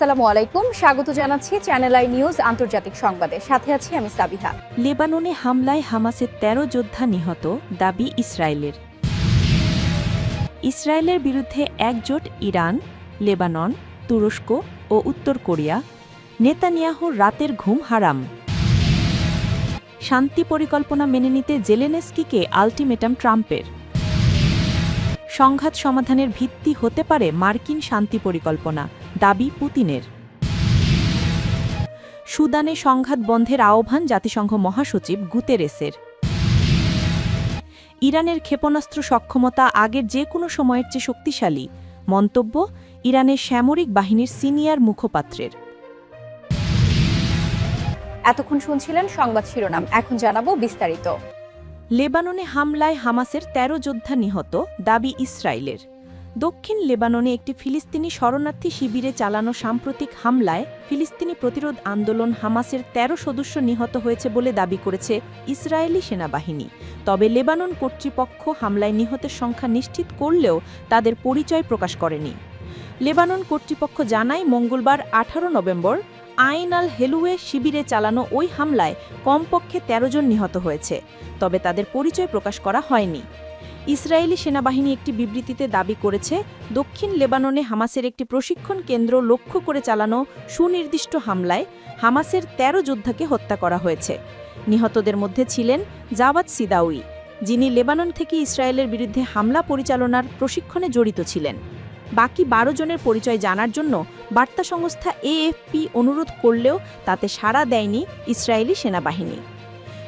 আসসালামু আলাইকুম। স্বাগত জানাচ্ছি চ্যানেল আই নিউজ আন্তর্জাতিক সংবাদে। সাথে আছি আমি সাবিহা। লেবাননে হামলায় হামাসের ১৩ যোদ্ধা নিহত, দাবি ইসরায়েলের। ইসরায়েলের বিরুদ্ধে একজোট ইরান, লেবানন, তুরস্ক ও উত্তর কোরিয়া। নেতানিয়াহুর রাতের ঘুম হারাম। শান্তি পরিকল্পনা মেনে নিতে জেলেনেস্কিকে আলটিমেটাম ট্রাম্পের। সংঘাত সমাধানের ভিত্তি হতে পারে মার্কিন শান্তি পরিকল্পনা। দাবি পুতিনের। সুদানে সংঘাত বন্ধের আহ্বান জাতিসংঘ মহাসচিব গুতেরেসের। ইরানের ক্ষেপণাস্ত্র সক্ষমতা আগের যে কোনো সময়ের চেয়ে শক্তিশালী মন্তব্য ইরানের সামরিক বাহিনীর সিনিয়র মুখপাত্রের। এতক্ষণ শুনছিলেন সংবাদ শিরোনাম এখন জানাব বিস্তারিত। লেবাননে হামলায় হামাসের ১৩ যোদ্ধা নিহত দাবি ইসরায়েলের। দক্ষিণ লেবাননে একটি ফিলিস্তিনি শরণার্থী শিবিরে চালানো সাম্প্রতিক হামলায় ফিলিস্তিনি প্রতিরোধ আন্দোলন হামাসের ১৩ সদস্য নিহত হয়েছে বলে দাবি করেছে ইসরায়েলি সেনাবাহিনী। তবে লেবানন কর্তৃপক্ষ হামলায় নিহতের সংখ্যা নিশ্চিত করলেও তাদের পরিচয় প্রকাশ করেনি। লেবানন কর্তৃপক্ষ জানায়, মঙ্গলবার আঠারো নভেম্বর আইন আল হেলুয়ে শিবিরে চালানো ওই হামলায় কমপক্ষে ১৩ জন নিহত হয়েছে, তবে তাদের পরিচয় প্রকাশ করা হয়নি। ইসরায়েলি সেনাবাহিনী একটি বিবৃতিতে দাবি করেছে, দক্ষিণ লেবাননে হামাসের একটি প্রশিক্ষণ কেন্দ্র লক্ষ্য করে চালানো সুনির্দিষ্ট হামলায় হামাসের ১৩ যোদ্ধাকে হত্যা করা হয়েছে। নিহতদের মধ্যে ছিলেন জাওয়াত সিদাউই, যিনি লেবানন থেকে ইসরায়েলের বিরুদ্ধে হামলা পরিচালনার প্রশিক্ষণে জড়িত ছিলেন। বাকি বারো জনের পরিচয় জানার জন্য বার্তা সংস্থা এএফপি অনুরোধ করলেও তাতে সাড়া দেয়নি ইসরায়েলি সেনাবাহিনী।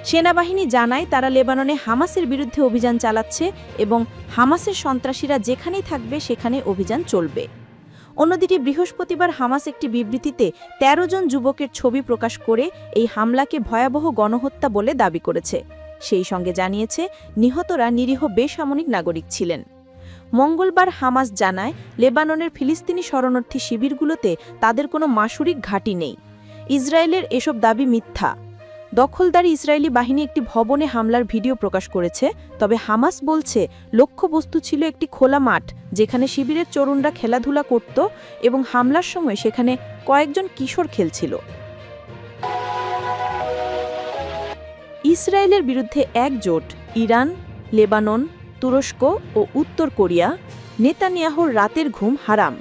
সেনাবাহিনী জানায় তারা লেবাননে হামাসের বিরুদ্ধে অভিযান চালাচ্ছে এবং হামাসের সন্ত্রাসীরা যেখানেই থাকবে সেখানে অভিযান চলবে। অন্যদিকে বৃহস্পতিবার হামাস একটি বিবৃতিতে ১৩ জন যুবকের ছবি প্রকাশ করে এই হামলাকে ভয়াবহ গণহত্যা বলে দাবি করেছে। সেই সঙ্গে জানিয়েছে, নিহতরা নিরীহ বেসামরিক নাগরিক ছিলেন। মঙ্গলবার হামাস জানায়, লেবাননের ফিলিস্তিনি শরণার্থী শিবিরগুলোতে তাদের কোনো মাসুরিক ঘাঁটি নেই। ইসরায়েলের এসব দাবি মিথ্যা। দখলদারি ইসরায়েলি বাহিনী একটি ভবনে হামলার ভিডিও প্রকাশ করেছে, তবে হামাস বলছে লক্ষ্যবস্তু ছিল একটি খোলা মাঠ, যেখানে শিবিরের চরুণরা খেলাধুলা করত এবং হামলার সময় সেখানে কয়েকজন কিশোর খেলছিল। ইসরায়েলের বিরুদ্ধে একজোট ইরান, লেবানন, তুরস্ক ও উত্তর কোরিয়া, নেতানিয়াহুর রাতের ঘুম হারাম।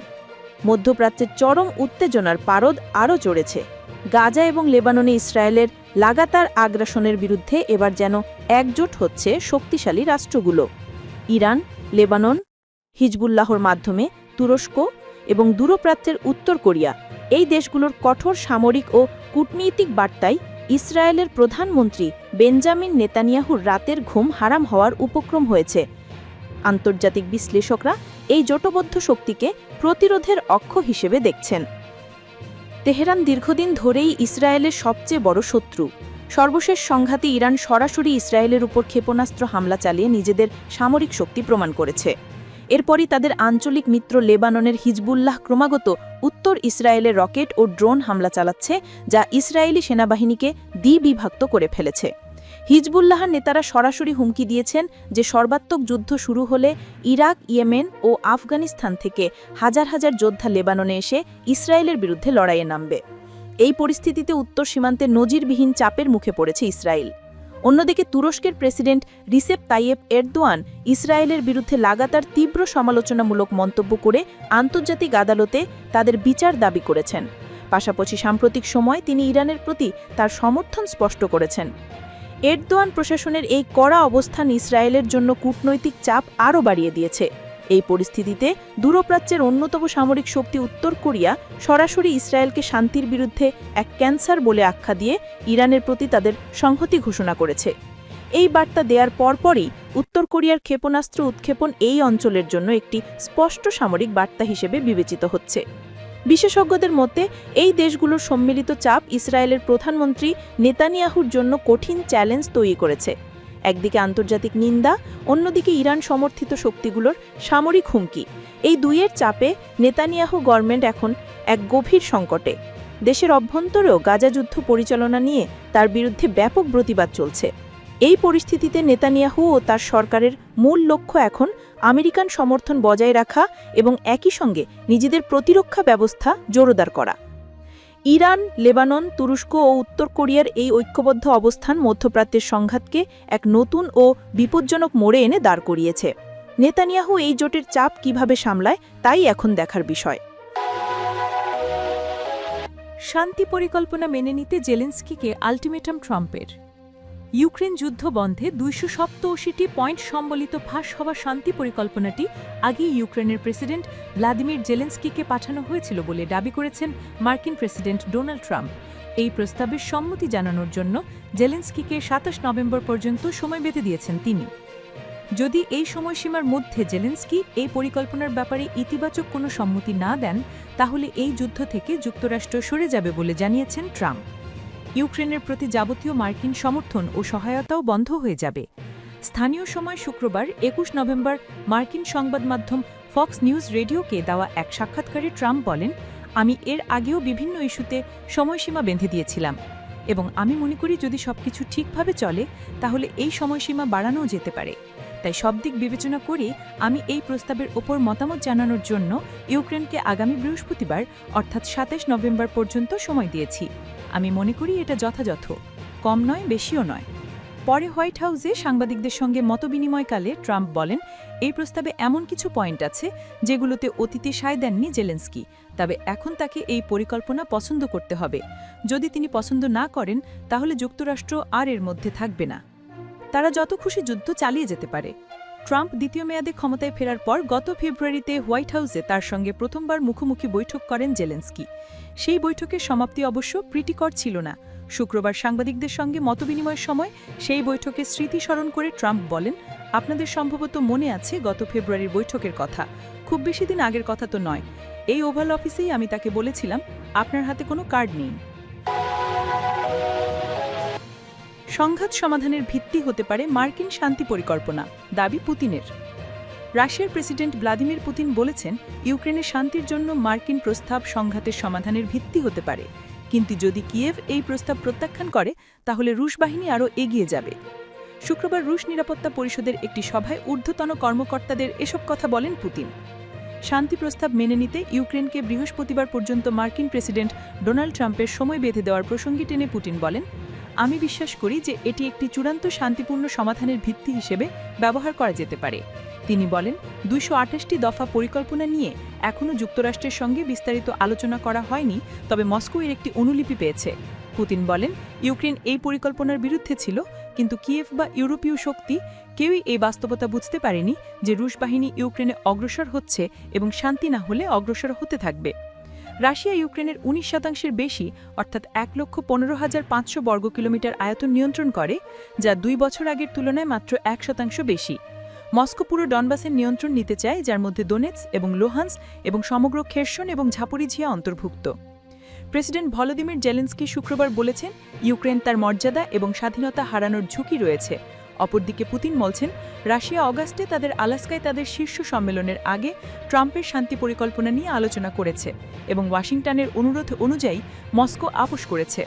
মধ্যপ্রাচ্যের চরম উত্তেজনার পারদ আরও চড়েছে। গাজা এবং লেবাননে ইসরায়েলের লাগাতার আগ্রাসনের বিরুদ্ধে এবার যেন একজোট হচ্ছে শক্তিশালী রাষ্ট্রগুলো। ইরান, লেবানন, হিজবুল্লাহর মাধ্যমে তুরস্ক এবং দূরপ্রাচ্যের উত্তর কোরিয়া এই দেশগুলোর কঠোর সামরিক ও কূটনৈতিক বার্তায় ইসরায়েলের প্রধানমন্ত্রী বেঞ্জামিন নেতানিয়াহুর রাতের ঘুম হারাম হওয়ার উপক্রম হয়েছে। আন্তর্জাতিক বিশ্লেষকরা এই জোটবদ্ধ শক্তিকে প্রতিরোধের অক্ষ হিসেবে দেখছেন। তেহরান দীর্ঘদিন ধরেই ইসরায়েলের সবচেয়ে বড় শত্রু। সর্বশেষ সংঘাতে ইরান সরাসরি ইসরায়েলের উপর ক্ষেপণাস্ত্র হামলা চালিয়ে নিজেদের সামরিক শক্তি প্রমাণ করেছে। এরপরই তাদের আঞ্চলিক মিত্র লেবাননের হিজবুল্লাহ ক্রমাগত উত্তর ইসরায়েলের রকেট ও ড্রোন হামলা চালাচ্ছে, যা ইসরায়েলি সেনাবাহিনীকে দ্বিবিভক্ত করে ফেলেছে। হিজবুল্লাহর নেতারা সরাসরি হুমকি দিয়েছেন যে সর্বাত্মক যুদ্ধ শুরু হলে ইরাক, ইয়েমেন ও আফগানিস্তান থেকে হাজার হাজার যোদ্ধা লেবাননে এসে ইসরায়েলের বিরুদ্ধে লড়াইয়ে নামবে। এই পরিস্থিতিতে উত্তর সীমান্তে নজিরবিহীন চাপের মুখে পড়েছে ইসরায়েল। অন্যদিকে তুরস্কের প্রেসিডেন্ট রিসেপ তাইয়েব এরদোয়ান ইসরায়েলের বিরুদ্ধে লাগাতার তীব্র সমালোচনামূলক মন্তব্য করে আন্তর্জাতিক আদালতে তাদের বিচার দাবি করেছেন। পাশাপাশি সাম্প্রতিক সময় তিনি ইরানের প্রতি তার সমর্থন স্পষ্ট করেছেন। এরদোয়ান প্রশাসনের এই কড়া অবস্থান ইসরায়েলের জন্য কূটনৈতিক চাপ আরও বাড়িয়ে দিয়েছে। এই পরিস্থিতিতে দূরপ্রাচ্যের অন্যতম সামরিক শক্তি উত্তর কোরিয়া সরাসরি ইসরায়েলকে শান্তির বিরুদ্ধে এক ক্যান্সার বলে আখ্যা দিয়ে ইরানের প্রতি তাদের সংহতি ঘোষণা করেছে। এই বার্তা দেওয়ার পরপরই উত্তর কোরিয়ার ক্ষেপণাস্ত্র উৎক্ষেপণ এই অঞ্চলের জন্য একটি স্পষ্ট সামরিক বার্তা হিসেবে বিবেচিত হচ্ছে। বিশেষজ্ঞদের মতে, এই দেশগুলোর সম্মিলিত চাপ ইসরায়েলের প্রধানমন্ত্রী নেতানিয়াহুর জন্য কঠিন চ্যালেঞ্জ তৈরি করেছে। একদিকে আন্তর্জাতিক নিন্দা, অন্যদিকে ইরান সমর্থিত শক্তিগুলোর সামরিক হুমকি। এই দুইয়ের চাপে নেতানিয়াহু গভর্নমেন্ট এখন এক গভীর সংকটে। দেশের অভ্যন্তরেও গাজা যুদ্ধ পরিচালনা নিয়ে তার বিরুদ্ধে ব্যাপক প্রতিবাদ চলছে। এই পরিস্থিতিতে নেতানিয়াহু ও তার সরকারের মূল লক্ষ্য এখন আমেরিকান সমর্থন বজায় রাখা এবং একই সঙ্গে নিজেদের প্রতিরক্ষা ব্যবস্থা জোরদার করা। ইরান, লেবানন, তুরস্ক ও উত্তর কোরিয়ার এই ঐক্যবদ্ধ অবস্থান মধ্যপ্রাচ্যের সংঘাতকে এক নতুন ও বিপজ্জনক মোড়ে এনে দাঁড় করিয়েছে। নেতানিয়াহু এই জোটের চাপ কীভাবে সামলায়, তাই এখন দেখার বিষয়। শান্তি পরিকল্পনা মেনে নিতে জেলেন্সকিকে আলটিমেটাম ট্রাম্পের। ইউক্রেন যুদ্ধ বন্ধে দুইশো সপ্তআশিটি পয়েন্ট সম্বলিত ফাঁস হওয়া শান্তি পরিকল্পনাটি আগেই ইউক্রেনের প্রেসিডেন্ট ভ্লাদিমির জেলেন্সকিকে পাঠানো হয়েছিল বলে দাবি করেছেন মার্কিন প্রেসিডেন্ট ডোনাল্ড ট্রাম্প। এই প্রস্তাবের সম্মতি জানানোর জন্য জেলেন্সকিকে সাতাশ নভেম্বর পর্যন্ত সময় বেঁধে দিয়েছেন তিনি। যদি এই সময়সীমার মধ্যে জেলেন্সকি এই পরিকল্পনার ব্যাপারে ইতিবাচক কোনো সম্মতি না দেন, তাহলে এই যুদ্ধ থেকে যুক্তরাষ্ট্র সরে যাবে বলে জানিয়েছেন ট্রাম্প। ইউক্রেনের প্রতি যাবতীয় মার্কিন সমর্থন ও সহায়তাও বন্ধ হয়ে যাবে। স্থানীয় সময় শুক্রবার, একুশ নভেম্বর, মার্কিন সংবাদ মাধ্যম ফক্স নিউজ রেডিওকে দেওয়া এক সাক্ষাৎকারে ট্রাম্প বলেন, আমি এর আগেও বিভিন্ন ইস্যুতে সময়সীমা বেঁধে দিয়েছিলাম। এবং আমি মনে করি যদি সবকিছু ঠিকভাবে চলে, তাহলে এই সময়সীমা বাড়ানোও যেতে পারে। তাই সব দিক বিবেচনা করে আমি এই প্রস্তাবের ওপর মতামত জানানোর জন্য ইউক্রেনকে আগামী বৃহস্পতিবার, অর্থাৎ সাতাশ নভেম্বর পর্যন্ত সময় দিয়েছি। আমি মনে করি এটা যথাযথ। কম নয়, বেশিও নয়। পরে হোয়াইট হাউসে সাংবাদিকদের সঙ্গে মতবিনিময়কালে ট্রাম্প বলেন, এই প্রস্তাবে এমন কিছু পয়েন্ট আছে, যেগুলোতে অতীতে সায় দেননি জেলেন্সকি। তবে এখন তাকে এই পরিকল্পনা পছন্দ করতে হবে। যদি তিনি পছন্দ না করেন, তাহলে যুক্তরাষ্ট্র আর এর মধ্যে থাকবে না। তারা যত খুশি যুদ্ধ চালিয়ে যেতে পারে। ট্রাম্প দ্বিতীয় মেয়াদে ক্ষমতায় ফেরার পর গত ফেব্রুয়ারিতে হোয়াইট হাউসে তার সঙ্গে প্রথমবার মুখোমুখি বৈঠক করেন জেলেন্সকি। সেই বৈঠকের সমাপ্তি অবশ্য প্রীতিকর ছিল না। শুক্রবার সাংবাদিকদের সঙ্গে মতবিনিময়ের সময় সেই বৈঠকে স্মৃতি স্মরণ করে ট্রাম্প বলেন, আপনাদের সম্ভবত মনে আছে গত ফেব্রুয়ারির বৈঠকের কথা। খুব বেশি দিন আগের কথা তো নয়। এই ওভাল অফিসেই আমি তাকে বলেছিলাম, আপনার হাতে কোনো কার্ড নেই। সংঘাত সমাধানের ভিত্তি হতে পারে মার্কিন শান্তি পরিকল্পনা, দাবি পুতিনের। রাশিয়ার প্রেসিডেন্ট ভ্লাদিমির পুতিন বলেছেন ইউক্রেনের শান্তির জন্য মার্কিন প্রস্তাব সংঘাতের সমাধানের ভিত্তি হতে পারে। কিন্তু যদি কিয়েভ এই প্রস্তাব প্রত্যাখ্যান করে, তাহলে রুশ বাহিনী আরও এগিয়ে যাবে। শুক্রবার রুশ নিরাপত্তা পরিষদের একটি সভায় ঊর্ধ্বতন কর্মকর্তাদের এসব কথা বলেন পুতিন। শান্তি প্রস্তাব মেনে নিতে ইউক্রেনকে বৃহস্পতিবার পর্যন্ত মার্কিন প্রেসিডেন্ট ডোনাল্ড ট্রাম্পের সময় বেঁধে দেওয়ার প্রসঙ্গে টেনে পুতিন বলেন, আমি বিশ্বাস করি যে এটি একটি চূড়ান্ত শান্তিপূর্ণ সমাধানের ভিত্তি হিসেবে ব্যবহার করা যেতে পারে। তিনি বলেন, দুইশো আঠাশটি দফা পরিকল্পনা নিয়ে এখনও যুক্তরাষ্ট্রের সঙ্গে বিস্তারিত আলোচনা করা হয়নি, তবে মস্কো এর একটি অনুলিপি পেয়েছে। পুতিন বলেন, ইউক্রেন এই পরিকল্পনার বিরুদ্ধে ছিল কিন্তু কিয়েভ বা ইউরোপীয় শক্তি কেউই এই বাস্তবতা বুঝতে পারেনি যে রুশ বাহিনী ইউক্রেনে অগ্রসর হচ্ছে এবং শান্তি না হলে অগ্রসর হতে থাকবে। রাশিয়া ইউক্রেনের উনিশ শতাংশের বেশি, অর্থাৎ এক লক্ষ পনেরো হাজার পাঁচশো বর্গ কিলোমিটার আয়তন নিয়ন্ত্রণ করে, যা দুই বছর আগের তুলনায় মাত্র এক শতাংশ বেশি। মস্কো পুরো ডনবাসের নিয়ন্ত্রণ নিতে চায়, যার মধ্যে দোনেটস এবং লোহান্স এবং সমগ্র খেরসন এবং ঝাপরিঝিয়া অন্তর্ভুক্ত। প্রেসিডেন্ট ভলোদিমির জেলেন্সকি শুক্রবার বলেছেন, ইউক্রেন তার মর্যাদা এবং স্বাধীনতা হারানোর ঝুঁকি রয়েছে। অপরদিকে পুতিন বলছেন, রাশিয়া অগাস্টে তাদের আলাস্কায় তাদের শীর্ষ সম্মেলনের আগে ট্রাম্পের শান্তি পরিকল্পনা নিয়ে আলোচনা করেছে এবং ওয়াশিংটনের অনুরোধ অনুযায়ী মস্কো আপোষ করেছে।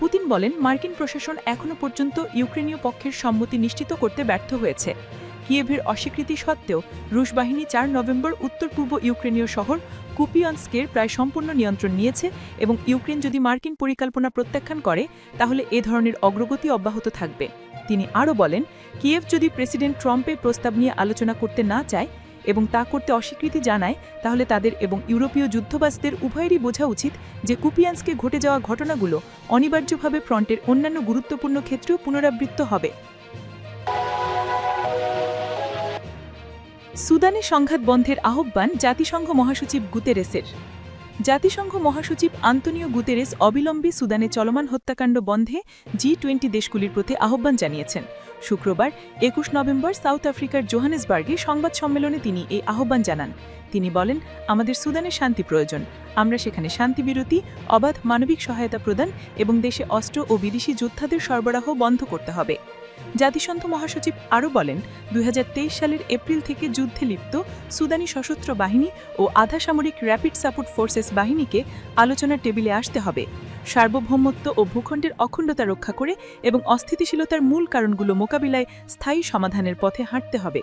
পুতিন বলেন, মার্কিন প্রশাসন এখনও পর্যন্ত ইউক্রেনীয় পক্ষের সম্মতি নিশ্চিত করতে ব্যর্থ হয়েছে। কিয়েভের অস্বীকৃতি সত্ত্বেও, রুশ বাহিনী চার নভেম্বর উত্তর পূর্ব ইউক্রেনীয় শহর কুপিয়ানস্কের প্রায় সম্পূর্ণ নিয়ন্ত্রণ নিয়েছে এবং ইউক্রেন যদি মার্কিন পরিকল্পনা প্রত্যাখ্যান করে, তাহলে এ ধরনের অগ্রগতি অব্যাহত থাকবে। তিনি আরও বলেন, কিয়েভ যদি প্রেসিডেন্ট ট্রাম্পের প্রস্তাব নিয়ে আলোচনা করতে না চায় এবং তা করতে অস্বীকৃতি জানায়, তাহলে তাদের এবং ইউরোপীয় যুদ্ধবাসদের উভয়েরই বোঝা উচিত যে কুপিয়ান্সকে ঘটে যাওয়া ঘটনাগুলো অনিবার্যভাবে ফ্রন্টের অন্যান্য গুরুত্বপূর্ণ ক্ষেত্রেও পুনরাবৃত্ত হবে। সুদানে সংঘাত বন্ধের আহ্বান জাতিসংঘ মহাসচিব গুতেরেসের। জাতিসংঘ মহাসচিব আন্তনিও গুতেরেস অবিলম্বে সুদানে চলমান হত্যাকাণ্ড বন্ধে জি টোয়েন্টি দেশগুলির প্রতি আহ্বান জানিয়েছেন। শুক্রবার, একুশ নভেম্বর সাউথ আফ্রিকার জোহানেসবার্গে সংবাদ সম্মেলনে তিনি এই আহ্বান জানান। তিনি বলেন, আমাদের সুদানে শান্তি প্রয়োজন। আমরা সেখানে শান্তিবিরতি অবাধ মানবিক সহায়তা প্রদান এবং দেশে অস্ত্র ও বিদেশি যোদ্ধাদের সরবরাহ বন্ধ করতে হবে। জাতিসংঘ মহাসচিব আরও বলেন দুই হাজার তেইশ সালের এপ্রিল থেকে যুদ্ধে লিপ্ত সুদানি সশস্ত্র বাহিনী ও আধা সামরিক র্যাপিড সাপোর্ট ফোর্সেস বাহিনীকে আলোচনার টেবিলে আসতে হবে। সার্বভৌমত্ব ও ভূখণ্ডের অখণ্ডতা রক্ষা করে এবং অস্থিতিশীলতার মূল কারণগুলো মোকাবিলায় স্থায়ী সমাধানের পথে হাঁটতে হবে।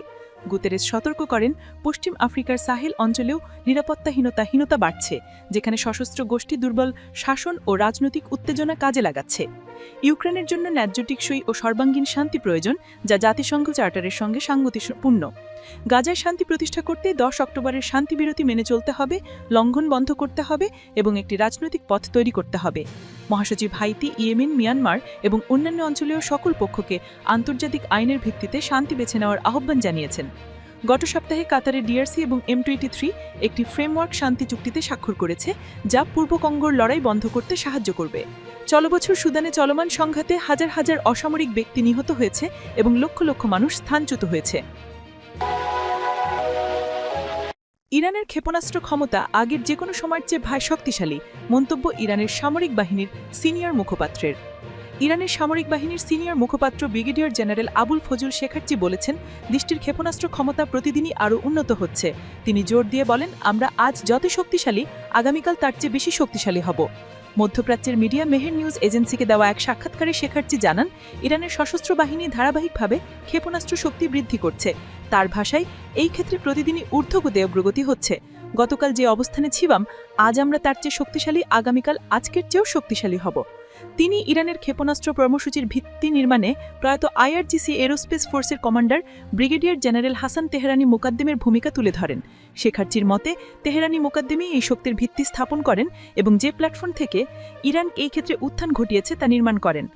গুতেরেস সতর্ক করেন, পশ্চিম আফ্রিকার সাহেল অঞ্চলেও নিরাপত্তাহীনতাহীনতা বাড়ছে, যেখানে সশস্ত্র গোষ্ঠী দুর্বল শাসন ও রাজনৈতিক উত্তেজনা কাজে লাগাচ্ছে। ইউক্রেনের জন্য ন্যায্য টিকসই ও সর্বাঙ্গীন শান্তি প্রয়োজন, যা জাতিসংঘ চার্টারের সঙ্গে সাংগতিপূর্ণ গাজায় শান্তি প্রতিষ্ঠা করতে দশ অক্টোবরের শান্তিবিরতি মেনে চলতে হবে, লঙ্ঘন বন্ধ করতে হবে এবং একটি রাজনৈতিক পথ তৈরি করতে হবে। মহাসচিব হাইতি, ইয়েমেন, মিয়ানমার এবং অন্যান্য অঞ্চলেও সকল পক্ষকে আন্তর্জাতিক আইনের ভিত্তিতে শান্তি বেছে নেওয়ার আহ্বান জানিয়েছেন। গত সপ্তাহে কাতারের ডিআরসি এবং এম টোয়েন্টি থ্রি একটি ফ্রেমওয়ার্ক শান্তি চুক্তিতে স্বাক্ষর করেছে, যা পূর্ব কঙ্গোর লড়াই বন্ধ করতে সাহায্য করবে। চলবছর সুদানে চলমান সংঘাতে হাজার হাজার অসামরিক ব্যক্তি নিহত হয়েছে এবং লক্ষ লক্ষ মানুষ স্থানচ্যুত হয়েছে। ইরানের ক্ষেপণাস্ত্র ক্ষমতা আগের যে কোনো সময়ের চেয়ে ভাই শক্তিশালী, মন্তব্য ইরানের সামরিক বাহিনীর সিনিয়র মুখপাত্রের। ইরানের সামরিক বাহিনীর সিনিয়র মুখপাত্র brigadier general Abul Fazl Shekarchi বলেছেন, দেশটির ক্ষেপণাস্ত্র ক্ষমতা প্রতিদিনই আরও উন্নত হচ্ছে। তিনি জোর দিয়ে বলেন, আমরা আজ যত শক্তিশালী, আগামীকাল তার চেয়ে বেশি শক্তিশালী হব। মধ্যপ্রাচ্যের মিডিয়া মেহের নিউজ এজেন্সিকে দেওয়া এক সাক্ষাৎকারে শেখার্জি জানান, ইরানের সশস্ত্র বাহিনী ধারাবাহিকভাবে ক্ষেপণাস্ত্র শক্তি বৃদ্ধি করছে। তার ভাষায়, এই ক্ষেত্রে প্রতিদিনই ঊর্ধ্বগতি অগ্রগতি হচ্ছে। গতকাল যে অবস্থানে ছিলাম, আজ আমরা তার চেয়ে শক্তিশালী, আগামীকাল আজকের চেয়েও শক্তিশালী হব। তিনি ইরানের ক্ষেপণাস্ত্র কর্মসূচির ভিত্তি নির্মাণে প্রয়াত আইআরজিসি এরোস্পেস ফোর্সের commander brigadier general Hassan Tehrani মোকাদ্দেমের ভূমিকা তুলে ধরেন। শেখার্জির মতে, তেহরানি মোকাদ্দেমি এই শক্তির ভিত্তি স্থাপন করেন এবং যে প্ল্যাটফর্ম থেকে ইরান এই ক্ষেত্রে উত্থান ঘটিয়েছে তা নির্মাণ করেন।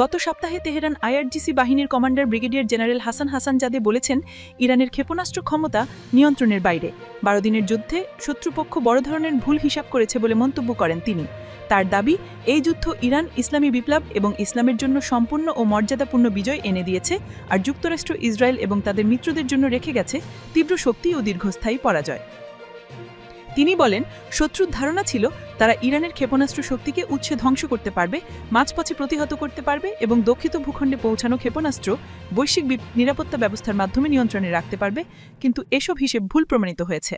গত সপ্তাহে তেহরান আইআরজিসি বাহিনীর commander brigadier general Hassan Hassanzadeh বলেছেন, ইরানের ক্ষেপণাস্ত্র ক্ষমতা নিয়ন্ত্রণের বাইরে। বারো দিনের যুদ্ধে শত্রুপক্ষ বড় ধরনের ভুল হিসাব করেছে বলে মন্তব্য করেন তিনি। তার দাবি, এই যুদ্ধ ইরান ইসলামী বিপ্লব এবং ইসলামের জন্য সম্পূর্ণ ও মর্যাদাপূর্ণ বিজয় এনে দিয়েছে আর যুক্তরাষ্ট্র, ইসরায়েল এবং তাদের মিত্রদের জন্য রেখে গেছে তীব্র শক্তি ও দীর্ঘস্থায়ী পরাজয়। তিনি বলেন, শত্রুর ধারণা ছিল, তারা ইরানের ক্ষেপণাস্ত্র শক্তিকে উচ্ছে ধ্বংস করতে পারবে, মাঝপথে প্রতিহত করতে পারবে এবং দক্ষিণ ভূখণ্ডে পৌঁছানো ক্ষেপণাস্ত্র বৈশ্বিক নিরাপত্তা ব্যবস্থার মাধ্যমে নিয়ন্ত্রণে রাখতে পারবে, কিন্তু এসব হিসেব ভুল প্রমাণিত হয়েছে।